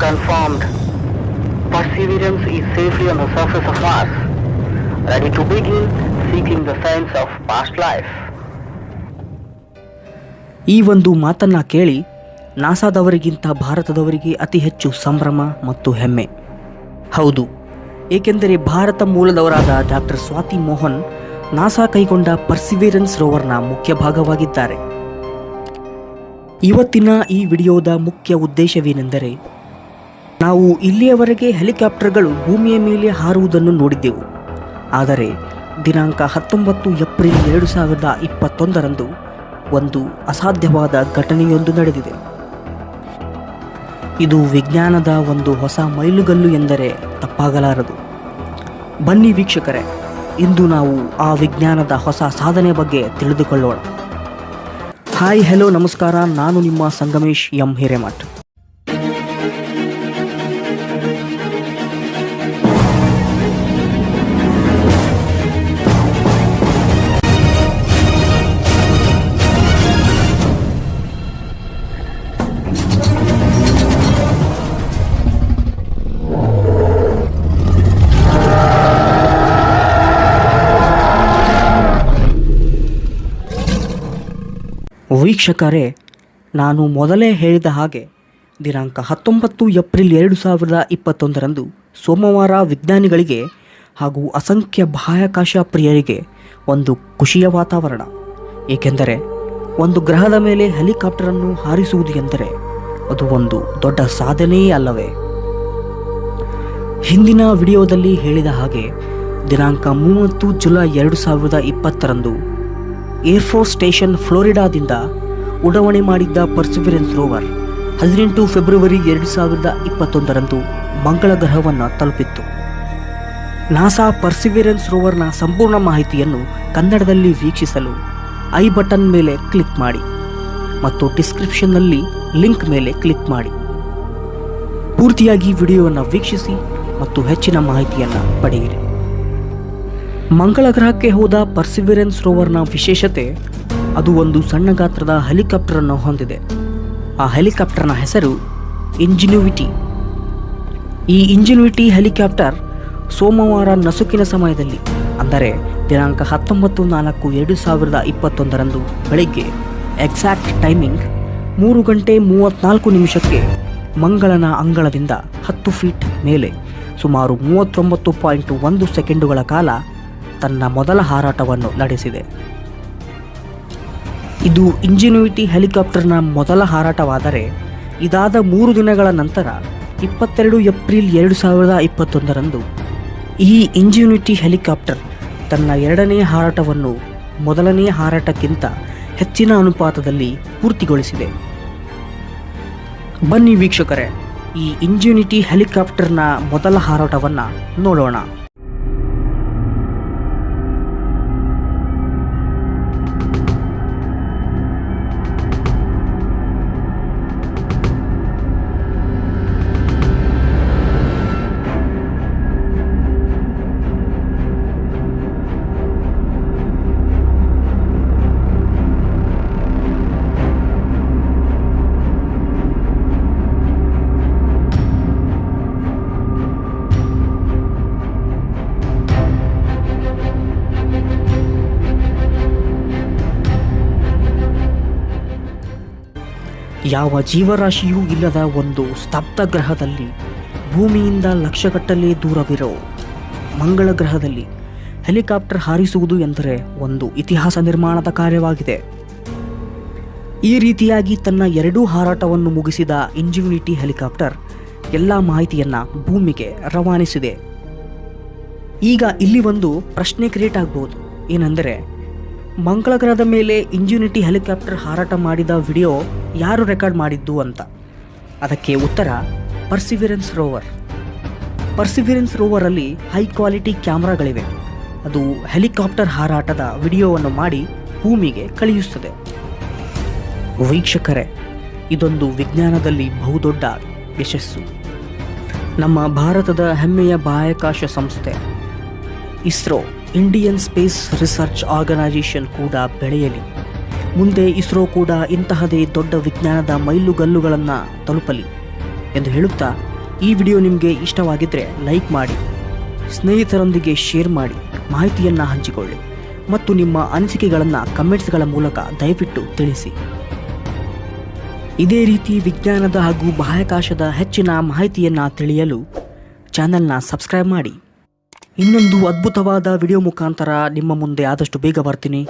Confirmed. Perseverance is safely on the surface of Mars, ready to begin seeking the signs of past life. ಈ ಒಂದು ಮಾತನ್ನ ಕೇಳಿ ನಾಸಾದವರಿಗಿಂತ ಭಾರತದವರಿಗೆ ಅತಿ ಹೆಚ್ಚು ಸಂಭ್ರಮ ಮತ್ತು ಹೆಮ್ಮೆ ಹೌದು ಏಕೆಂದರೆ ಭಾರತ ಮೂಲದವರಾದ ಡಾಕ್ಟರ್ ಸ್ವಾತಿ ಮೋಹನ್ ನಾಸಾ ಕೈಗೊಂಡ ಪರ್ಸಿವೇರೆನ್ಸ್ ರೋವರ್ನ ಮುಖ್ಯ ಭಾಗವಾಗಿದ್ದಾರೆ ಇವತ್ತಿನ ಈ ವಿಡಿಯೋದ ಮುಖ್ಯ ಉದ್ದೇಶವೇನೆಂದರೆ ನಾವು ಇಲ್ಲಿಯವರೆಗೆ ಹೆಲಿಕಾಪ್ಟರ್ಗಳು ಭೂಮಿಯ ಮೇಲೆ ಹಾರುವುದನ್ನು ನೋಡಿದ್ದೆವು. ಆದರೆ ದಿನಾಂಕ ಹತ್ತೊಂಬತ್ತು ಏಪ್ರಿಲ್ ಎರಡು ಸಾವಿರದ ಇಪ್ಪತ್ತೊಂದರಂದು ಒಂದು ಅಸಾಧ್ಯವಾದ ಘಟನೆಯೊಂದು ನಡೆದಿದೆ. ಇದು ವಿಜ್ಞಾನದ ಒಂದು ಹೊಸ ಮೈಲುಗಲ್ಲು ಎಂದರೆ ತಪ್ಪಾಗಲಾರದು. ಬನ್ನಿ ವೀಕ್ಷಕರೇ, ಇಂದು ನಾವು ಆ ವಿಜ್ಞಾನದ ಹೊಸ ಸಾಧನೆ ಬಗ್ಗೆ ತಿಳಿದುಕೊಳ್ಳೋಣ. ಹಾಯ್, ಹೆಲೋ, ನಮಸ್ಕಾರ. ನಾನು ನಿಮ್ಮ ಸಂಗಮೇಶ್ ಎಂ ಹಿರೇಮಠ್. ವೀಕ್ಷಕರೇ, ನಾನು ಮೊದಲೇ ಹೇಳಿದ ಹಾಗೆ ದಿನಾಂಕ ಹತ್ತೊಂಬತ್ತು ಏಪ್ರಿಲ್ ಎರಡು ಸಾವಿರದ ಇಪ್ಪತ್ತೊಂದರಂದು ಸೋಮವಾರ ವಿಜ್ಞಾನಿಗಳಿಗೆ ಹಾಗೂ ಅಸಂಖ್ಯ ಬಾಹ್ಯಾಕಾಶ ಪ್ರಿಯರಿಗೆ ಒಂದು ಖುಷಿಯ ವಾತಾವರಣ. ಏಕೆಂದರೆ ಒಂದು ಗ್ರಹದ ಮೇಲೆ ಹೆಲಿಕಾಪ್ಟರನ್ನು ಹಾರಿಸುವುದು ಎಂದರೆ ಅದು ಒಂದು ದೊಡ್ಡ ಸಾಧನೆಯೇ ಅಲ್ಲವೇ? ಹಿಂದಿನ ವಿಡಿಯೋದಲ್ಲಿ ಹೇಳಿದ ಹಾಗೆ ದಿನಾಂಕ ಮೂವತ್ತು ಜುಲೈ ಎರಡು ಸಾವಿರದ ಇಪ್ಪತ್ತರಂದು ಏರ್ಫೋರ್ಸ್ ಸ್ಟೇಷನ್ ಫ್ಲೋರಿಡಾದಿಂದ ಉಡಾವಣೆ ಮಾಡಿದ್ದ ಪರ್ಸಿವಿರೆನ್ಸ್ ರೋವರ್ ಹದಿನೆಂಟು ಫೆಬ್ರವರಿ ಎರಡು ಸಾವಿರದ ಇಪ್ಪತ್ತೊಂದರಂದು ಮಂಗಳ ಗ್ರಹವನ್ನು ತಲುಪಿತ್ತು. ನಾಸಾ ಪರ್ಸಿವಿರೆನ್ಸ್ ರೋವರ್ನ ಸಂಪೂರ್ಣ ಮಾಹಿತಿಯನ್ನು ಕನ್ನಡದಲ್ಲಿ ವೀಕ್ಷಿಸಲು ಐ ಬಟನ್ ಮೇಲೆ ಕ್ಲಿಕ್ ಮಾಡಿ ಮತ್ತು ಡಿಸ್ಕ್ರಿಪ್ಷನ್ನಲ್ಲಿ ಲಿಂಕ್ ಮೇಲೆ ಕ್ಲಿಕ್ ಮಾಡಿ. ಪೂರ್ತಿಯಾಗಿ ವಿಡಿಯೋವನ್ನು ವೀಕ್ಷಿಸಿ ಮತ್ತು ಹೆಚ್ಚಿನ ಮಾಹಿತಿಯನ್ನು ಪಡೆಯಿರಿ. ಮಂಗಳ ಗ್ರಹಕ್ಕೆ ಹೋದ ಪರ್ಸಿವಿರೆನ್ಸ್ ರೋವರ್ನ ವಿಶೇಷತೆ, ಅದು ಒಂದು ಸಣ್ಣ ಗಾತ್ರದ ಹೆಲಿಕಾಪ್ಟರ್ ಅನ್ನು ಹೊಂದಿದೆ. ಆ ಹೆಲಿಕಾಪ್ಟರ್ನ ಹೆಸರು ಇಂಜಿನ್ಯೂವಿಟಿ. ಈ ಇಂಜಿನ್ಯೂವಿಟಿ ಹೆಲಿಕಾಪ್ಟರ್ ಸೋಮವಾರ ನಸುಕಿನ ಸಮಯದಲ್ಲಿ, ಅಂದರೆ ದಿನಾಂಕ ಹತ್ತೊಂಬತ್ತು ನಾಲ್ಕು ಎರಡು ಸಾವಿರದ ಇಪ್ಪತ್ತೊಂದರಂದು ಬೆಳಿಗ್ಗೆ, ಎಕ್ಸಾಕ್ಟ್ ಟೈಮಿಂಗ್ ಮೂರು ಗಂಟೆ ಮೂವತ್ತ್ನಾಲ್ಕು ನಿಮಿಷಕ್ಕೆ ಮಂಗಳನ ಅಂಗಳದಿಂದ ಹತ್ತು ಫೀಟ್ ಮೇಲೆ, ಸುಮಾರು ಮೂವತ್ತೊಂಬತ್ತು ಪಾಯಿಂಟ್ ಒಂದು ಸೆಕೆಂಡುಗಳ ಕಾಲ ತನ್ನ ಮೊದಲ ಹಾರಾಟವನ್ನು ನಡೆಸಿದೆ. ಇದು ಇಂಜಿನ್ಯೂಟಿ ಹೆಲಿಕಾಪ್ಟರ್ನ ಮೊದಲ ಹಾರಾಟವಾದರೆ, ಇದಾದ ಮೂರು ದಿನಗಳ ನಂತರ ಇಪ್ಪತ್ತೆರಡು ಏಪ್ರಿಲ್ ಎರಡು ಸಾವಿರದ ಇಪ್ಪತ್ತೊಂದರಂದು ಈ ಇಂಜಿನ್ಯೂಟಿ ಹೆಲಿಕಾಪ್ಟರ್ ತನ್ನ ಎರಡನೇ ಹಾರಾಟವನ್ನು ಮೊದಲನೇ ಹಾರಾಟಕ್ಕಿಂತ ಹೆಚ್ಚಿನ ಅನುಪಾತದಲ್ಲಿ ಪೂರ್ತಿಗೊಳಿಸಿದೆ. ಬನ್ನಿ ವೀಕ್ಷಕರೇ, ಈ ಇಂಜಿನಿಟಿ ಹೆಲಿಕಾಪ್ಟರ್ನ ಮೊದಲ ಹಾರಾಟವನ್ನು ನೋಡೋಣ. ಯಾವ ಜೀವರಾಶಿಯೂ ಇಲ್ಲದ ಒಂದು ಸ್ತಬ್ಧ ಗ್ರಹದಲ್ಲಿ ಭೂಮಿಯಿಂದ ಲಕ್ಷಗಟ್ಟಲೆ ದೂರವಿರೋ ಮಂಗಳ ಗ್ರಹದಲ್ಲಿ ಹೆಲಿಕಾಪ್ಟರ್ ಹಾರಿಸುವುದು ಎಂದರೆ ಒಂದು ಇತಿಹಾಸ ನಿರ್ಮಾಣದ ಕಾರ್ಯವಾಗಿದೆ. ಈ ರೀತಿಯಾಗಿ ತನ್ನ ಎರಡೂ ಹಾರಾಟವನ್ನು ಮುಗಿಸಿದ ಇಂಜಿನಿಟಿ ಹೆಲಿಕಾಪ್ಟರ್ ಎಲ್ಲ ಮಾಹಿತಿಯನ್ನು ಭೂಮಿಗೆ ರವಾನಿಸಿದೆ. ಈಗ ಇಲ್ಲಿ ಒಂದು ಪ್ರಶ್ನೆ ಕ್ರಿಯೇಟ್ ಆಗ್ಬೋದು. ಏನೆಂದರೆ ಮಂಗಳ ಗ್ರಹದ ಮೇಲೆ ಇಂಜುನಿಟಿ ಹೆಲಿಕಾಪ್ಟರ್ ಹಾರಾಟ ಮಾಡಿದ ವಿಡಿಯೋ ಯಾರು ರೆಕಾರ್ಡ್ ಮಾಡಿದ್ದು ಅಂತ. ಅದಕ್ಕೆ ಉತ್ತರ ಪರ್ಸಿವಿರೆನ್ಸ್ ರೋವರ್ ಪರ್ಸಿವಿರೆನ್ಸ್ ರೋವರಲ್ಲಿ ಹೈ ಕ್ವಾಲಿಟಿ ಕ್ಯಾಮ್ರಾಗಳಿವೆ. ಅದು ಹೆಲಿಕಾಪ್ಟರ್ ಹಾರಾಟದ ವಿಡಿಯೋವನ್ನು ಮಾಡಿ ಭೂಮಿಗೆ ಕಳುಹಿಸುತ್ತದೆ ವೀಕ್ಷಕರೇ, ಇದೊಂದು ವಿಜ್ಞಾನದಲ್ಲಿ ಬಹುದೊಡ್ಡ ಯಶಸ್ಸು. ನಮ್ಮ ಭಾರತದ ಹೆಮ್ಮೆಯ ಬಾಹ್ಯಾಕಾಶ ಸಂಸ್ಥೆ, ISRO. Indian space research organisation ಕೂಡ ಬೆಳೆಯಲಿ. ಮುಂದೆ ಇಸ್ರೋ ಕೂಡ ಇಂತಹದೇ ದೊಡ್ಡ ವಿಜ್ಞಾನದ ಮೈಲುಗಲ್ಲುಗಳನ್ನು ತಲುಪಲಿ ಎಂದು ಹೇಳುತ್ತಾ ಈ ವಿಡಿಯೋ ನಿಮಗೆ ಇಷ್ಟವಾಗಿದ್ದರೆ ಲೈಕ್ ಮಾಡಿ, ಸ್ನೇಹಿತರೊಂದಿಗೆ ಶೇರ್ ಮಾಡಿ, ಮಾಹಿತಿಯನ್ನು ಹಂಚಿಕೊಳ್ಳಿ ಮತ್ತು ನಿಮ್ಮ ಅನಿಸಿಕೆಗಳನ್ನು ಕಮೆಂಟ್ಸ್ಗಳ ಮೂಲಕ ದಯವಿಟ್ಟು ತಿಳಿಸಿ. ಇದೇ ರೀತಿ ವಿಜ್ಞಾನದ ಹಾಗೂ ಬಾಹ್ಯಾಕಾಶದ ಹೆಚ್ಚಿನ ಮಾಹಿತಿಯನ್ನು ತಿಳಿಯಲು ಚಾನೆಲ್ನ ಸಬ್ಸ್ಕ್ರೈಬ್ ಮಾಡಿ. ಇನ್ನೊಂದು ಅದ್ಭುತವಾದ ವಿಡಿಯೋ ಮುಖಾಂತರ ನಿಮ್ಮ ಮುಂದೆ ಆದಷ್ಟು ಬೇಗ ಬರ್ತೀನಿ.